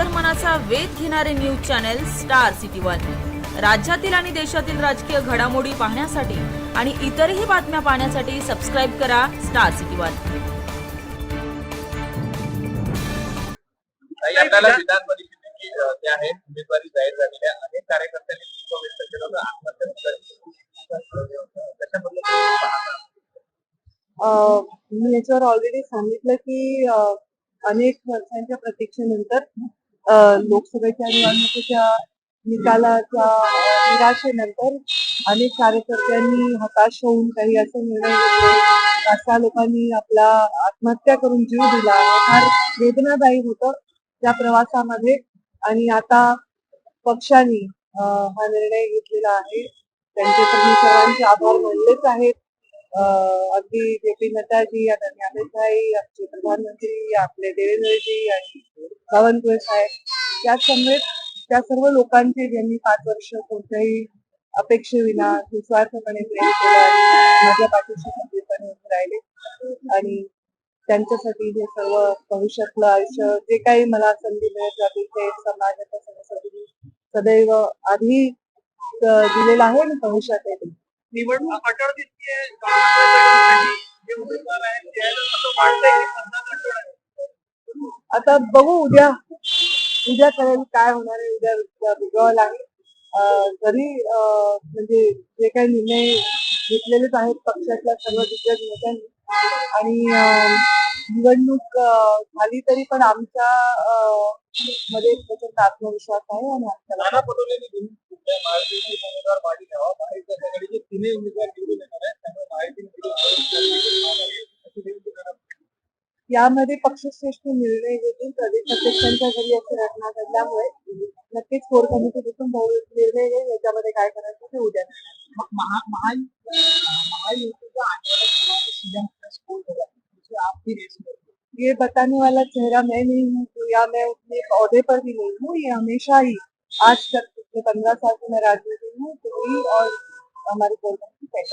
अंतर्मनाचा वेध घेणारे news channel Star City one. राज्यातील आणि देशातील राजकीय घडामोडी पाहण्यासाठी आणि इतरही बातम्या पाहण्यासाठी सबस्क्राईब करा स्टार सिटी वन. विधान परिषदेची जे आहे उमेदवारी जाहीर झालेली आहे. अनेक कार्यकर्त्यांनी आत्महत्या मी याच्यावर ऑलरेडी सांगितलं की अनेक वर्षांच्या प्रतीक्षेनंतर लोकसभेच्या निवडणुकीच्या निकालाच्या निराशेनंतर अनेक कार्यकर्त्यांनी हताश होऊन काही असे निर्णय घेतले. असा लोकांनी आपला आत्महत्या करून जीव दिला. फार वेदनादायी होतं त्या प्रवासामध्ये आणि आता पक्षाने हा निर्णय घेतलेला आहे. त्यांचे तर मी सर्वांचे आभार मानलेच आहेत. अगदी जे पी नड्डाजी आता ज्ञानेशाही आमचे प्रधानमंत्री आपले देवेंद्रजी आणि बावनकुळे साहेब या समेत त्या सर्व लोकांचे ज्यांनी पाच वर्ष कोणत्याही अपेक्षेविना निस्वार्थपणे प्रेम केलं माझ्या पाठीशी खंबीरपणे उभे राहिले. आणि त्यांच्यासाठी हे सर्व भविष्यातलं आयुष्य जे काही मला संधी मिळत जातील ते समाजाच्या सगळ्यासाठी मी सदैव आधी दिलेलं आहे आणि भविष्यात येईल. निवडणूक आता बघू उद्या. उद्या कळेल काय होणार आहे उद्या उद्या लागेल जरी म्हणजे जे काही निर्णय घेतलेलेच आहेत पक्षातल्या सर्व दिग्गज नेत्यांनी आणि निवडणूक झाली तरी पण आमच्या मध्ये प्रचंड आत्मविश्वास आहे आणि आमच्याला नाना पटोलेंनी उमेदवार मागे घ्यावा. महायुतीच्या तिन्ही उमेदवार निवडून येणार आहेत त्यामुळे महायुती यामध्ये पक्षश्रेष्ठ निर्णय घेतील प्रदेश अध्यक्षांच्या घरी अशी घटना घडल्यामुळे नक्कीच कोर कमिटी बसून निर्णय घेईल. याच्यामध्ये काय करायचं ते उद्या आपकी रेस ये बताने वाला चेहरा मैं नहीं हूँ तो या मैं उतने एक औहदे पर भी नहीं हूँ ये हमेशा ही आज तक पिछले पंद्रह साल से मैं राजनीति हूँ तो और हमारी कोर की तय